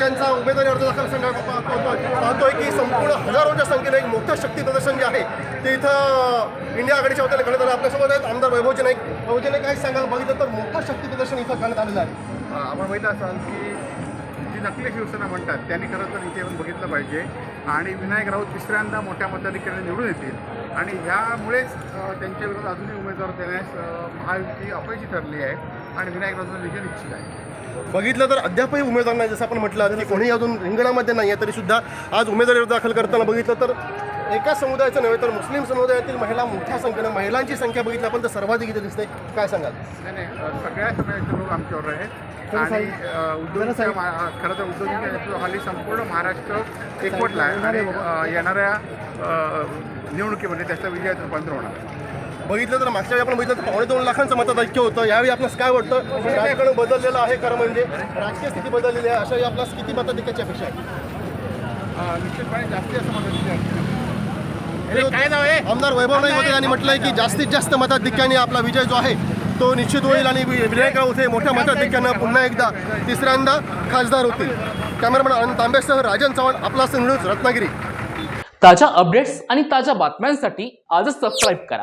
त्यांचा उमेदवारी अर्ज दाखल संघ पाहतोय की संपूर्ण हजारोच्या संख्येने एक मोठं शक्ती प्रदर्शन जे आहे. ते इथं इंडिया आघाडीच्या वतीने घडत आलं. आपल्यासोबत आहेत आमदार वैभवजी नाईक. वैभवजी नाईक काय सांगाल? बघितलं तर मोठं शक्ती प्रदर्शन इथं करण्यात आलेलं आहे. आपण माहीत असाल की जी नकली शिवसेना म्हणतात त्यांनी खरं तर इथे येऊन बघितलं पाहिजे. आणि विनायक राऊत तिसऱ्यांदा मोठ्या मताधिक्याने निवडून येतील. आणि ह्यामुळेच त्यांच्या विरोधात अजूनही उमेदवार देण्यास महायुती अपयशी ठरली आहे. आणि विनायक राऊतचं विजय निश्चित आहे. बघितलं तर अद्यापही उमेदवार नाही जसं आपण म्हटलं की कोणीही अजून रिंगणामध्ये नाही आहे तरी सुद्धा आज उमेदवारी दाखल करताना बघितलं तर एका समुदायाचं नव्हे तर मुस्लिम समुदायातील महिला मोठ्या संख्येनं महिलांची संख्या बघितली आपण तर सर्वाधिक इथे दिसते काय सांगाल? नाही सगळ्या सगळ्याचे लोक आमच्यावर आहेत आणि मा- खरं तर उद्योजक हल्ली संपूर्ण महाराष्ट्र एकवटला आहे. आणि येणाऱ्या निवडणुकीमध्ये त्याचा विजयाचं रूपांतर होणार आहे. बघितलं तर मागच्या वेळी आपण बघितलं तर पावणे दोन लाखांचं मताधिक्य होतं. यावेळी आपल्यास काय वाटतं? राजकारण बदललेलं आहे खरं म्हणजे. राजकीय स्थिती बदललेली आहे. अशा वेळी आपल्यास किती मताधिक्याची अपेक्षा आहे? निश्चितपणे जास्त मदत आमदार वैभव नाईक होते यांनी म्हटलंय की जास्तीत जास्त मताधिक्याने आपला विजय जो आहे तो निश्चित होईल आणि विनायक राऊत हे मोठ्या मताधिक्यानं पुन्हा एकदा तिसऱ्यांदा खासदार होतील. कॅमेरामॅन अनंत तांबेसह राजन चव्हाण आपला न्यूज रत्नागिरी. ताज्या अपडेट्स आणि ताज्या बातम्यांसाठी आजच सबस्क्राईब करा.